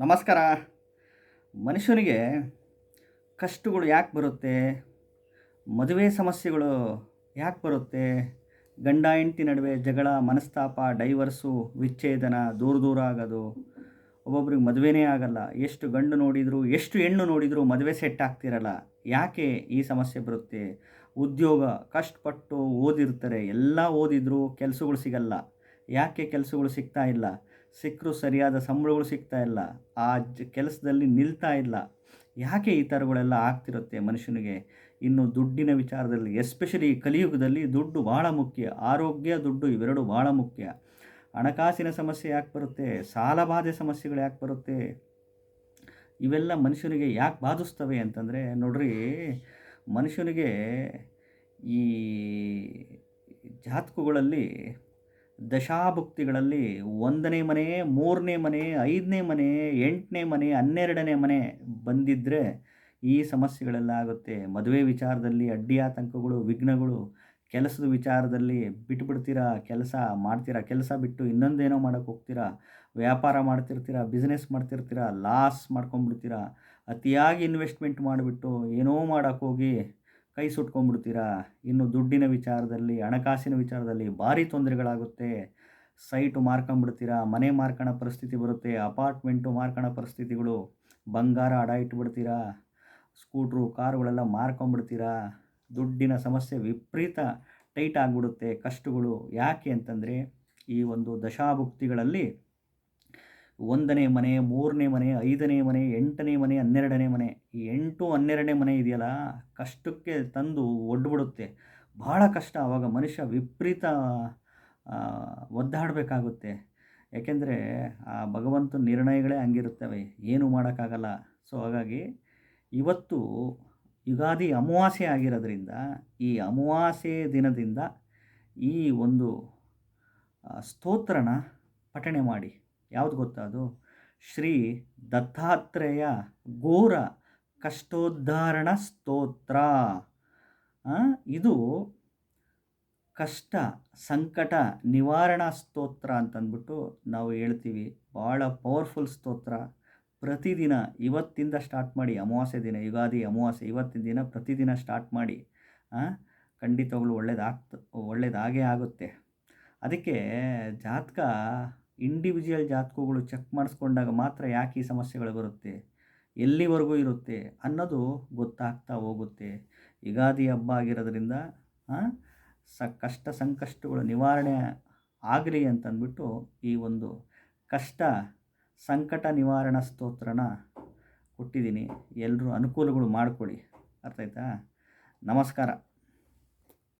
ನಮಸ್ಕಾರ. ಮನುಷ್ಯನಿಗೆ ಕಷ್ಟಗಳು ಯಾಕೆ ಬರುತ್ತೆ? ಮದುವೆ ಸಮಸ್ಯೆಗಳು ಯಾಕೆ ಬರುತ್ತೆ? ಗಂಡ, ಹೆಂಡತಿ ನಡುವೆ ಜಗಳ, ಮನಸ್ತಾಪ, ಡೈವರ್ಸು, ವಿಚ್ಛೇದನ, ದೂರ ದೂರ ಆಗೋದು, ಒಬ್ಬೊಬ್ರಿಗೆ ಮದುವೆನೇ ಆಗಲ್ಲ. ಎಷ್ಟು ಗಂಡು ನೋಡಿದರೂ, ಎಷ್ಟು ಹೆಣ್ಣು ನೋಡಿದರೂ ಮದುವೆ ಸೆಟ್ ಆಗ್ತಿರಲ್ಲ. ಯಾಕೆ ಈ ಸಮಸ್ಯೆ ಬರುತ್ತೆ? ಉದ್ಯೋಗ, ಕಷ್ಟಪಟ್ಟು ಓದಿರ್ತಾರೆ. ಎಲ್ಲ ಓದಿದರೂ ಕೆಲಸಗಳು ಸಿಗಲ್ಲ. ಯಾಕೆ ಕೆಲಸಗಳು ಸಿಗ್ತಾ ಇಲ್ಲ? ಸಿಕ್ಕರೂ ಸರಿಯಾದ ಸಂಬಳಗಳು ಸಿಗ್ತಾ ಇಲ್ಲ. ಆ ಕೆಲಸದಲ್ಲಿ ನಿಲ್ತಾ ಇಲ್ಲ. ಯಾಕೆ ಈ ಥರಗಳೆಲ್ಲ ಆಗ್ತಿರುತ್ತೆ ಮನುಷ್ಯನಿಗೆ? ಇನ್ನು ದುಡ್ಡಿನ ವಿಚಾರದಲ್ಲಿ, ಎಸ್ಪೆಷಲಿ ಕಲಿಯುಗದಲ್ಲಿ ದುಡ್ಡು ಭಾಳ ಮುಖ್ಯ. ಆರೋಗ್ಯ ದುಡ್ಡು ಇವೆರಡು ಭಾಳ ಮುಖ್ಯ. ಹಣಕಾಸಿನ ಸಮಸ್ಯೆ ಯಾಕೆ ಬರುತ್ತೆ? ಸಾಲಬಾಧೆ ಸಮಸ್ಯೆಗಳು ಯಾಕೆ ಬರುತ್ತೆ? ಇವೆಲ್ಲ ಮನುಷ್ಯನಿಗೆ ಯಾಕೆ ಬಾಧಿಸ್ತವೆ ಅಂತಂದರೆ, ನೋಡ್ರಿ, ಮನುಷ್ಯನಿಗೆ ಈ ಜಾತಕಗಳಲ್ಲಿ ದಶಾಭುಕ್ತಿಗಳಲ್ಲಿ ಒಂದನೇ ಮನೆ, ಮೂರನೇ ಮನೆ, ಐದನೇ ಮನೆ, ಎಂಟನೇ ಮನೆ, ಹನ್ನೆರಡನೇ ಮನೆ ಬಂದಿದ್ದರೆ ಈ ಸಮಸ್ಯೆಗಳೆಲ್ಲ ಆಗುತ್ತೆ. ಮದುವೆ ವಿಚಾರದಲ್ಲಿ ಅಡ್ಡಿ ಆತಂಕಗಳು, ವಿಘ್ನಗಳು, ಕೆಲಸದ ವಿಚಾರದಲ್ಲಿ ಬಿಟ್ಬಿಡ್ತೀರಾ? ಕೆಲಸ ಮಾಡ್ತೀರಾ? ಕೆಲಸ ಬಿಟ್ಟು ಇನ್ನೊಂದೇನೋ ಮಾಡೋಕ್ಕೆ ಹೋಗ್ತೀರಾ? ವ್ಯಾಪಾರ ಮಾಡ್ತಿರ್ತೀರಾ? ಬಿಸ್ನೆಸ್ ಮಾಡ್ತಿರ್ತೀರಾ? ಲಾಸ್ ಮಾಡ್ಕೊಂಬಿಡ್ತೀರಾ ಅತಿಯಾಗಿ ಇನ್ವೆಸ್ಟ್ಮೆಂಟ್ ಮಾಡಿಬಿಟ್ಟು ಏನೋ ಮಾಡೋಕ್ಕೆ ಹೋಗಿ ಕೈ ಸುಟ್ಕೊಂಡ್ಬಿಡ್ತೀರಾ? ಇನ್ನು ದುಡ್ಡಿನ ವಿಚಾರದಲ್ಲಿ, ಹಣಕಾಸಿನ ವಿಚಾರದಲ್ಲಿ ಭಾರಿ ತೊಂದರೆಗಳಾಗುತ್ತೆ. ಸೈಟು ಮಾರ್ಕೊಂಬಿಡ್ತೀರಾ ಮನೆ ಮಾರ್ಕಣ ಪರಿಸ್ಥಿತಿ ಬರುತ್ತೆ. ಅಪಾರ್ಟ್ಮೆಂಟು ಮಾರ್ಕಣ ಪರಿಸ್ಥಿತಿಗಳು. ಬಂಗಾರ ಅಡ ಇಟ್ಬಿಡ್ತೀರಾ? ಸ್ಕೂಟ್ರು, ಕಾರುಗಳೆಲ್ಲ ಮಾರ್ಕೊಂಬಿಡ್ತೀರಾ ದುಡ್ಡಿನ ಸಮಸ್ಯೆ ವಿಪರೀತ ಟೈಟ್ ಆಗಿಬಿಡುತ್ತೆ ಕಷ್ಟಗಳು. ಯಾಕೆ ಅಂತಂದರೆ, ಈ ಒಂದು ದಶಾಭುಕ್ತಿಗಳಲ್ಲಿ ಒಂದನೇ ಮನೆ, ಮೂರನೇ ಮನೆ, ಐದನೇ ಮನೆ, ಎಂಟನೇ ಮನೆ, ಹನ್ನೆರಡನೇ ಮನೆ, ಈ ಎಂಟು, ಹನ್ನೆರಡನೇ ಮನೆ ಇದೆಯಲ್ಲ, ಕಷ್ಟಕ್ಕೆ ತಂದು ಒಡ್ಬಿಡುತ್ತೆ. ಭಾಳ ಕಷ್ಟ ಆವಾಗ ಮನುಷ್ಯ ವಿಪರೀತ ಒದ್ದಾಡಬೇಕಾಗುತ್ತೆ. ಯಾಕೆಂದರೆ ಆ ಭಗವಂತನ ನಿರ್ಣಯಗಳೇ ಹಂಗಿರುತ್ತವೆ. ಏನು ಮಾಡೋಕ್ಕಾಗಲ್ಲ. ಸೊ ಹಾಗಾಗಿ ಇವತ್ತು ಯುಗಾದಿ ಅಮಾವಾಸ್ಯೆ ಆಗಿರೋದ್ರಿಂದ, ಈ ಅಮಾವಾಸ್ಯೆ ದಿನದಿಂದ ಈ ಒಂದು ಸ್ತೋತ್ರನ ಪಠಣೆ ಮಾಡಿ. ಯಾವುದು ಗೊತ್ತಾ ಅದು? ಶ್ರೀ ದತ್ತಾತ್ರೇಯ ಘೋರ ಕಷ್ಟೋದ್ಧಾರಣ ಸ್ತೋತ್ರ. ಇದು ಕಷ್ಟ ಸಂಕಟ ನಿವಾರಣಾ ಸ್ತೋತ್ರ ಅಂತಂದ್ಬಿಟ್ಟು ನಾವು ಹೇಳ್ತೀವಿ. ಭಾಳ ಪವರ್ಫುಲ್ ಸ್ತೋತ್ರ. ಪ್ರತಿದಿನ ಇವತ್ತಿಂದ ಸ್ಟಾರ್ಟ್ ಮಾಡಿ, ಅಮಾವಾಸ್ಯೆ ದಿನ, ಯುಗಾದಿ, ಅಮಾವಾಸ್ಯೆ, ಇವತ್ತಿನ ದಿನ ಪ್ರತಿದಿನ ಸ್ಟಾರ್ಟ್ ಮಾಡಿ ಖಂಡಿತವಾಗ್ಲು ಒಳ್ಳೇದಾಗ್ತ, ಒಳ್ಳೇದಾಗೇ ಆಗುತ್ತೆ. ಅದಕ್ಕೆ ಜಾತಕ ಇಂಡಿವಿಜುವಲ್ ಜಾತಕಗಳು ಚೆಕ್ ಮಾಡಿಸ್ಕೊಂಡಾಗ ಮಾತ್ರ ಯಾಕೆ ಈ ಸಮಸ್ಯೆಗಳು ಬರುತ್ತೆ? ಎಲ್ಲಿವರೆಗೂ ಇರುತ್ತೆ? ಅನ್ನೋದು ಗೊತ್ತಾಗ್ತಾ ಹೋಗುತ್ತೆ. ಯುಗಾದಿ ಹಬ್ಬ ಆಗಿರೋದ್ರಿಂದ ಸ, ಕಷ್ಟ ಸಂಕಷ್ಟಗಳು ನಿವಾರಣೆ ಆಗಲಿ ಅಂತಂದ್ಬಿಟ್ಟು ಈ ಒಂದು ಕಷ್ಟ ಸಂಕಟ ನಿವಾರಣಾ ಸ್ತೋತ್ರನ ಕೊಟ್ಟಿದ್ದೀನಿ. ಎಲ್ಲರೂ ಅನುಕೂಲಗಳು ಮಾಡಿಕೊಳ್ಳಿ. ಅರ್ಥ ಆಯ್ತಾ? ನಮಸ್ಕಾರ.